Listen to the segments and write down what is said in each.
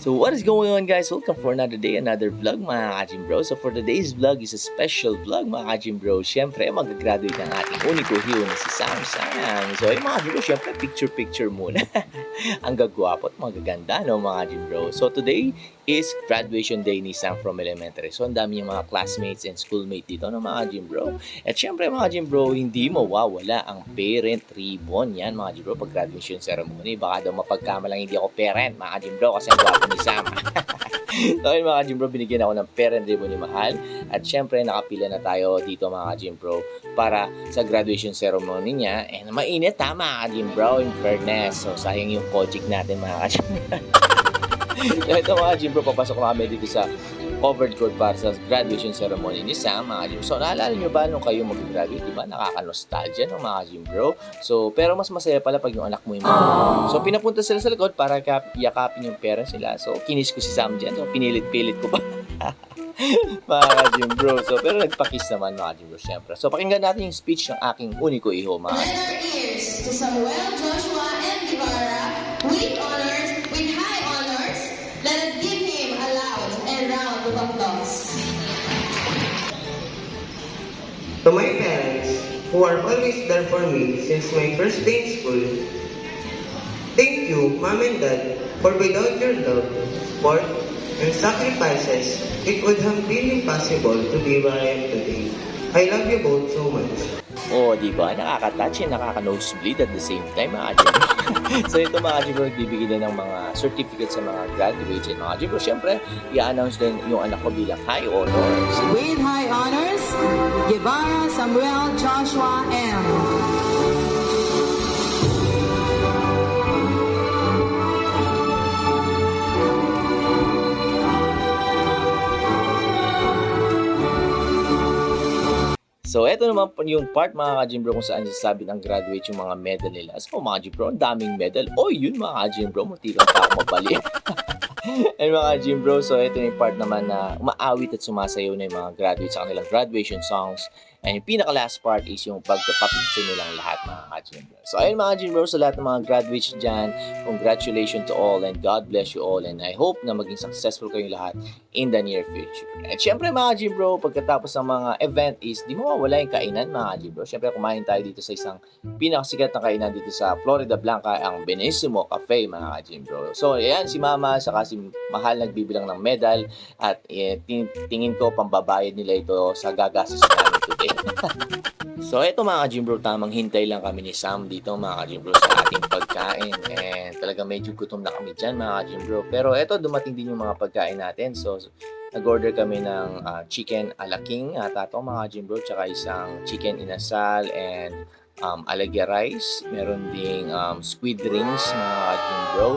So what is going on guys? Welcome for another day, another vlog mga kajim bro. So for today's vlog is a special vlog mga kajim bro. Siyempre mag-graduate ng ating uniko hero na si Sam Sam. So ayun mga bro, siyempre picture picture muna. Ang gagwapo at magaganda no mga kajim bro. So today is graduation day ni Sam from elementary. So ang dami yung mga classmates and schoolmates dito no mga kajim bro. At syempre mga kajim bro, hindi mawawala ang parent ribbon. Yan mga kajim bro pag graduation ceremony. Baka daw mapagkamalang hindi ako parent mga kajim bro kasi ang gwapo ni Sam. so ayun mga kajim bro, binigyan ako ng parent ribbon ni Mahal. At syempre nakapila na tayo dito mga kajim bro para sa graduation ceremony niya. And mainit ha mga kajim bro in fairness. So sayang yung kojik natin mga So ito mga kajim bro, papasok na kami dito sa covered court para sa graduation ceremony ni Sam, mga kajim. So, naalala nyo ba nung kayo mag-graduate, di ba? Nakaka-nostalgia no, mga kajim, bro. So, pero mas masaya pala pag yung anak mo yung mga So, pinapunta sila sa likod para kap- yakapin yung parents nila. So, kinis ko si Sam dyan. So, pinilit-pilit ko pa. mga kajim, bro. So, pero nagpakiss naman, mga kajim, bro, syempre. So, pakinggan natin yung speech ng aking uniko iho, mga our ears to Samuel, Joshua, and Guevara with honors, To my parents, who are always there for me since my first day in school, thank you, Mom and Dad, for without your love, support, and sacrifices, it would have been impossible to be where I am today. I love you both so much. Oh, di ba? Nakaka-touch and nakaka-nosebleed at the same time, mga kajim. so, ito mga kajim, bro, nagbibigay din ng mga certificates sa mga graduates and mga kajim. Bro, syempre, i-announce din yung anak ko bilang high honors. With high honors, Guevara Samuel Joshua M. So, eto naman yung part mga ka-gym bro kung saan sasabi ng graduate yung mga medal nila. So, mga ka-gym bro, ang daming medal. O, yun mga ka-gym bro, mutilang pa ako mabali. And mga ka-gym bro, so ito yung part naman na umaawit at sumasayaw na yung mga graduates sa kanilang graduation songs. And yung pinaka-last part is yung pagpapapicture nilang lahat mga ka-gym bro. So, ayun mga ka-gym bro, sa lahat ng mga graduates dyan, congratulations to all and God bless you all. And I hope na maging successful kayong lahat in the near future. At syempre mga G bro, pagkatapos ng mga event is di mawawala yung kainan mga G bro. Syempre kumain tayo dito sa isang pinakasikat na kainan dito sa Florida Blanca, ang Benissimo Cafe mga G bro. So ayan, si mama saka si Mahal nagbibilang ng medal at eh, tin- tingin ko pambabayad nila ito sa gagastos today. So, eto mga ka-gym bro, tamang hintay lang kami ni Sam dito mga ka-gym bro sa ating pagkain. And talaga medyo gutom na kami dyan mga ka-gym bro. Pero eto, dumating din yung mga pagkain natin. So, nag-order kami ng ah, chicken ala king ata to mga ka-gym bro. Tsaka isang chicken inasal and um, alagya rice. Meron ding um, squid rings mga ka-gym bro.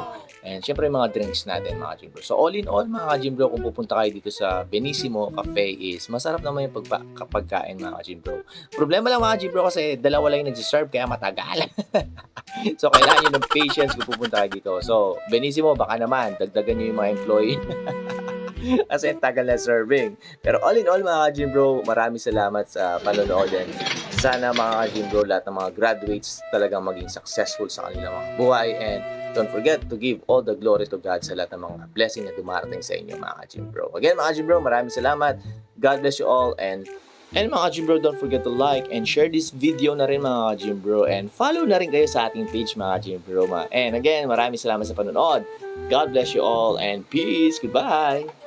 And syempre mga drinks natin mga gym bro. So all in all mga gym bro, kung pupunta kayo dito sa Benissimo Cafe is masarap naman yung pagpa- pagkain mga gym bro. Problema lang mga gym bro kasi dalawa lang yung nag-serve kaya matagal. so kailangan nyo ng patience kung pupunta kayo dito. So Benissimo baka naman dagdagan nyo yung mga employee. Kasi tagal na serving. Pero all in all mga gym bro, maraming salamat sa panonood and sana mga gym bro, lahat ng mga graduates talagang maging successful sa kanilang mga buhay and don't forget to give all the glory to God sa lahat ng mga blessing na dumarating sa inyo mga gym bro. Again mga gym bro, maraming salamat. God bless you all and And mga gym bro, don't forget to like and share this video na rin mga gym bro and follow na rin kayo sa ating page mga gym bro. And again, maraming salamat sa panonood. God bless you all and peace. Goodbye.